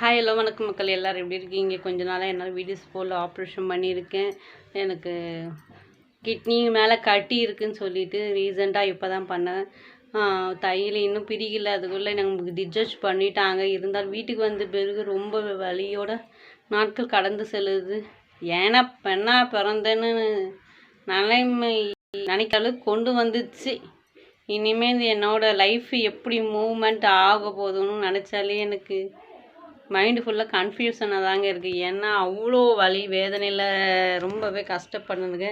Hi hello வணக்கம் மக்கள். எல்லோரும் எப்படி இருக்கீங்க? கொஞ்ச நாளாக என்னால் வீடியோஸ் போல் ஆப்ரேஷன் பண்ணியிருக்கேன். எனக்கு கிட்னி மேலே கட்டி இருக்குன்னு சொல்லிட்டு ரீசெண்டாக இப்போ தான் பண்ணேன். தையல் இன்னும் பிரிக்கல. அதுக்குள்ளே நமக்கு டிஸ்சார்ஜ் பண்ணிட்டாங்க. இருந்தாலும் வீட்டுக்கு வந்த பிறகு ரொம்ப வழியோட நாட்கள் கடந்து செல்லுது. ஏன்னா பெண்ணாக பிறந்தேன்னு நிலைமை நினைக்க அளவுக்கு கொண்டு வந்துச்சு. இனிமேல் என்னோடய லைஃப் எப்படி மூவ்மெண்ட் ஆக போதும்னு நினச்சாலே எனக்கு மைண்டு ஃபுல்லாக கன்ஃபியூஷனாக தாங்க இருக்குது ஏன்னா அவ்வளோ வலி வேதனையில் ரொம்பவே கஷ்டப்படுதுங்க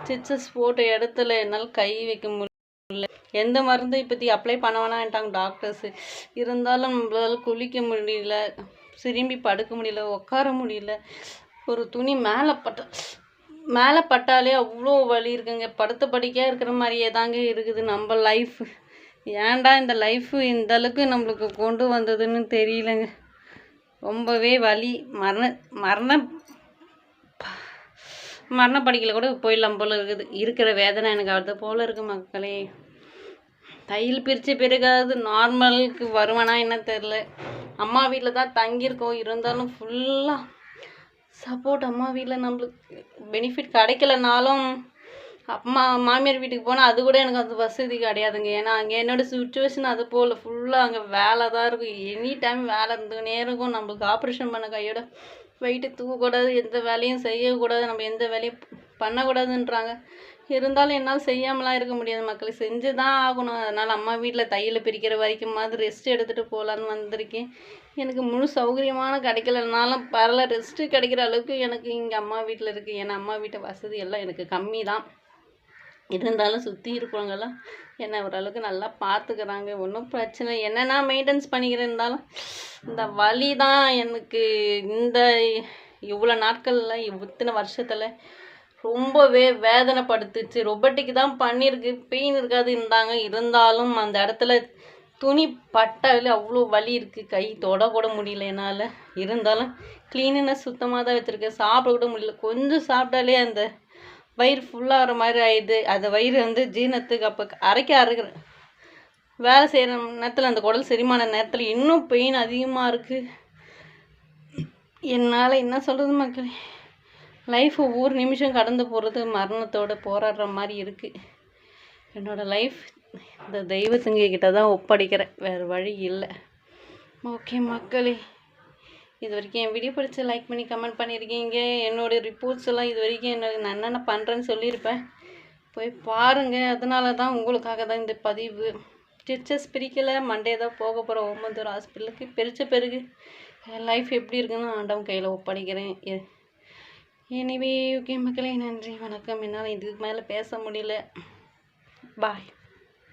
ஸ்டிச்சஸ் போட்ட இடத்துல என்னால் கை வைக்க முடியல. எந்த மருந்தும் இப்போத்தி அப்ளை பண்ண வேணான்ட்டாங்க டாக்டர்ஸு இருந்தாலும் நம்மளால் குளிக்க முடியல திரும்பி படுக்க முடியல உட்கார முடியல. ஒரு துணி மேலே பட்ட மேலே பட்டாலே அவ்வளோ வலி இருக்குங்க. படுத்த படிக்க இருக்கிற மாதிரியே தாங்க இருக்குது நம்ம லைஃப் ஏன்டா இந்த லைஃப் இந்த அளவுக்கு நம்மளுக்கு கொண்டு வந்ததுன்னு தெரியலங்க. ரொம்பவே வலி. மரண மரண மரண கூட போயிடலாம் போல் இருக்குது. இருக்கிற வேதனை எனக்கு அது போல் இருக்குது மக்களே. தையல் பிரித்த பிறகாவது நார்மலுக்கு வருவானா என்ன தெரில அம்மா வீட்டில் தான் தங்கியிருக்கோம். இருந்தாலும் ஃபுல்லாக சப்போர்ட் அம்மா வீட்டில் நம்மளுக்கு பெனிஃபிட் கிடைக்கலனாலும் அம்மா மாமியார் வீட்டுக்கு போனால் அது கூட எனக்கு அந்த வசதி கிடையாதுங்க. ஏன்னா அங்கே என்னோடய சுச்சுவேஷன் அது போல் ஃபுல்லாக அங்கே வேலை தான் இருக்கும். எனி டைம் வேலை இருந்துக்கினே இருக்கும். நம்மளுக்கு ஆப்ரேஷன் பண்ண கையோட வெயிட்டு தூக்கக்கூடாது எந்த வேலையும் செய்யக்கூடாது. நம்ம எந்த வேலையும் பண்ணக்கூடாதுன்றாங்க. இருந்தாலும் என்னால் செய்யாமலாம் இருக்க முடியாது. மக்களை செஞ்சு தான் ஆகணும். அதனால் அம்மா வீட்டில் தையல் பிரிக்கிற வரைக்கும் மாதிரி ரெஸ்ட் எடுத்துகிட்டு போகலான்னு வந்திருக்கேன். எனக்கு முழு சௌகரியமான கிடைக்கலனாலும் பரவாயில்ல. ரெஸ்ட்டு கிடைக்கிற அளவுக்கு எனக்கு இங்கே அம்மா வீட்டில் இருக்குது ஏன்னா அம்மா வீட்டு வசதி எல்லாம் எனக்கு கம்மி தான் இருந்தாலும் சுற்றி இருக்கிறவங்கெல்லாம் என்னை ஓரளவுக்கு நல்லா பார்த்துக்கிறாங்க. ஒன்றும் பிரச்சனை என்னென்னா மெயின்டெனன்ஸ் பண்ணிக்கிறேன் இருந்தாலும் இந்த வலி தான் எனக்கு. இந்த இவ்வளோ நாட்களில் இத்தனை வருஷத்தில் ரொம்பவே வேதனைப்படுத்துச்சு. ரொபோட்டிக்கு தான் பண்ணியிருக்கு. பெயின் இருக்காது இருந்தாங்க. இருந்தாலும் அந்த இடத்துல துணி பட்டாலே அவ்வளோ வலி இருக்குது கை தொட கூட முடியல என்னால். இருந்தாலும் க்ளீனினஸ் சுத்தமாக தான் வச்சுருக்கேன். சாப்பிட கூட முடியல. கொஞ்சம் சாப்பிட்டாலே அந்த வயிறு ஃபுல்லாகிற மாதிரி ஆயிடுது. அந்த வயிறு வந்து ஜீரணத்துக்கு அப்போ அரைக்க அரைக்கிற வேலை செய்கிற நேரத்தில் அந்த குடல் செரிமான நேரத்தில் இன்னும் பெயின் அதிகமாக இருக்குது என்னால் என்ன சொல்கிறது மக்களே? லைஃப் ஒவ்வொரு நிமிஷம் கடந்து போகிறது மரணத்தோடு போராடுற மாதிரி இருக்குது என்னோடய லைஃப் இந்த தெய்வத்துங்க கிட்ட தான் ஒப்படைக்கிறேன். வேறு வழி இல்லை. ஓகே மக்களே. இது வரைக்கும் என் வீடியோ பிடிச்சி லைக் பண்ணி கமெண்ட் பண்ணியிருக்கீங்க என்னோடய ரிப்போர்ட்ஸ் எல்லாம் இது வரைக்கும் என்ன நான் என்னென்ன பண்ணுறேன்னு சொல்லியிருப்பேன். போய் பாருங்கள் அதனால தான் உங்களுக்காக தான் இந்த பதிவு. ஸ்டிச்சஸ் பிரிக்கலை. மண்டே தான் போக போகிறோம் ஓமந்தூர் ஹாஸ்பிட்டலுக்கு பிரித்த பிறகு என் லைஃப் எப்படி இருக்குன்னு ஆண்டவன் கையில் ஒப்படைக்கிறேன். எனிவே ஓகே மக்களே நன்றி. வணக்கம். என்னால் இதுக்கு மேலே பேச முடியல. பாய்